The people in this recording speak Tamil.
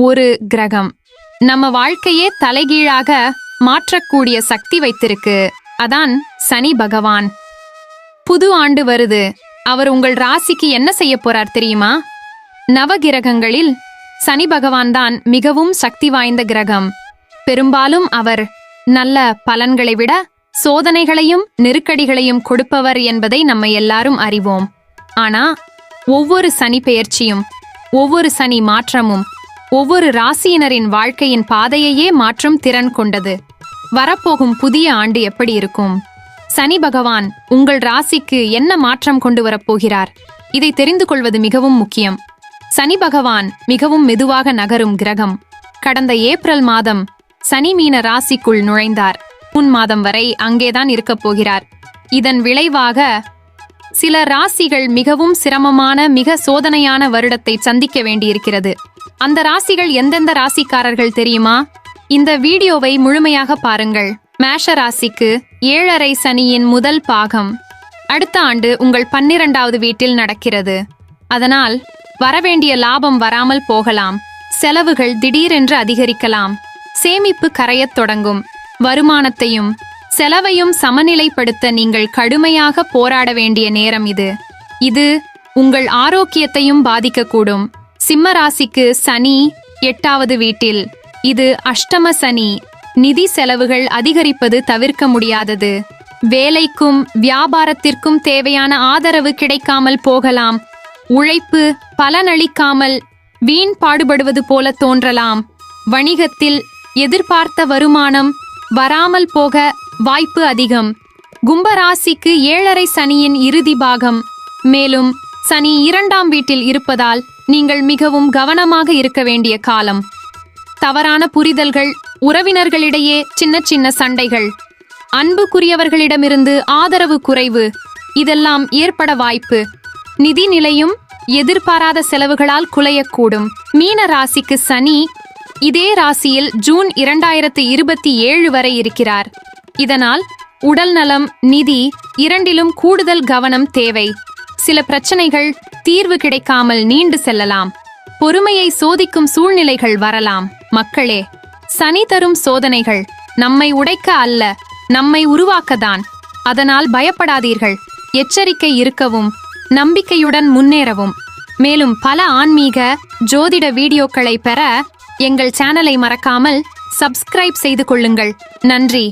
ஒரு கிரகம். நம்ம வாழ்க்கையே தலைகீழாக மாற்றக்கூடிய சக்தி வைத்திருக்கு. அதான் சனி பகவான். புது ஆண்டு வருது. அவர் உங்கள் ராசிக்கு என்ன செய்ய போறார் தெரியுமா? நவகிரகங்களில் சனி பகவான் தான் மிகவும் சக்தி வாய்ந்த கிரகம். பெரும்பாலும் அவர் நல்ல பலன்களை விட சோதனைகளையும் நெருக்கடிகளையும் கொடுப்பவர் என்பதை நம்ம எல்லாரும் அறிவோம். ஆனா ஒவ்வொரு சனி பெயர்ச்சியும் ஒவ்வொரு சனி மாற்றமும் ஒவ்வொரு ராசியினரின் வாழ்க்கையின் பாதையையே மாற்றும் திறன் கொண்டது. வரப்போகும் புதிய ஆண்டு எப்படி இருக்கும்? சனி பகவான் உங்கள் ராசிக்கு என்ன மாற்றம் கொண்டு வரப்போகிறார்? இதை தெரிந்து கொள்வது மிகவும் முக்கியம். சனி பகவான் மிகவும் மெதுவாக நகரும் கிரகம். கடந்த ஏப்ரல் மாதம் சனி மீன ராசிக்குள் நுழைந்தார். முன் மாதம் வரை அங்கேதான் இருக்கப் போகிறார். இதன் விளைவாக சில ராசிகள் மிகவும் சிரமமான மிக சோதனையான வருடத்தை சந்திக்க வேண்டியிருக்கிறது. அந்த ராசிகள் எந்தெந்த ராசிக்காரர்கள் தெரியுமா? இந்த வீடியோவை முழுமையாக பாருங்கள். மேஷ ராசிக்கு ஏழரை சனியின் முதல் பாகம். அடுத்த ஆண்டு உங்கள் பன்னிரண்டாவது வீட்டில் நடக்கிறது. அதனால் வரவேண்டிய லாபம் வராமல் போகலாம். செலவுகள் திடீரென்று அதிகரிக்கலாம். சேமிப்பு கரையத் தொடங்கும். வருமானத்தையும் செலவையும் சமநிலைப்படுத்த நீங்கள் கடுமையாக போராட வேண்டிய நேரம் இது. இது உங்கள் ஆரோக்கியத்தையும் பாதிக்கக்கூடும். சிம்ம ராசிக்கு சனி எட்டாவது வீட்டில். இது அஷ்டம சனி. நிதி செலவுகள் அதிகரிப்பது தவிர்க்க முடியாதது. வேலைக்கும் வியாபாரத்திற்கும் தேவையான ஆதரவு கிடைக்காமல் போகலாம். உழைப்பு பலனளிக்காமல் வீண் பாடுபடுவது போல தோன்றலாம். வணிகத்தில் எதிர்பார்த்த வருமானம் வராமல் போக வாய்ப்பு அதிகம். கும்பராசிக்கு ஏழரை சனியின் இறுதி பாகம். மேலும் சனி இரண்டாம் வீட்டில் இருப்பதால் நீங்கள் மிகவும் கவனமாக இருக்க வேண்டிய காலம். தவறான புரிதல்கள் உறவினர்களிடையே சின்ன சின்ன சண்டைகள். அன்புக்குரியவர்களிடமிருந்து ஆதரவு குறைவு. இதெல்லாம் ஏற்பட வாய்ப்பு. நிதி நிலையும் எதிர்பாராத செலவுகளால் குலையக்கூடும். மீன ராசிக்கு சனி இதே ராசியில் ஜூன் இரண்டாயிரத்து இருபத்தி ஏழு வரை இருக்கிறார். இதனால் உடல் நலம் நிதி இரண்டிலும் கூடுதல் கவனம் தேவை. சில பிரச்சனைகள் தீர்வு கிடைக்காமல் நீண்டு செல்லலாம். பொறுமையை சோதிக்கும் சூழ்நிலைகள் வரலாம். மக்களே சனி தரும் சோதனைகள் நம்மை உடைக்க அல்ல நம்மை உருவாக்கதான். அதனால் பயப்படாதீர்கள். எச்சரிக்கை இருக்கவும் நம்பிக்கையுடன் முன்னேறவும். மேலும் பல ஆன்மீக ஜோதிட வீடியோக்களை பெற எங்கள் சேனலை மறக்காமல் சப்ஸ்கிரைப் செய்து கொள்ளுங்கள். நன்றி.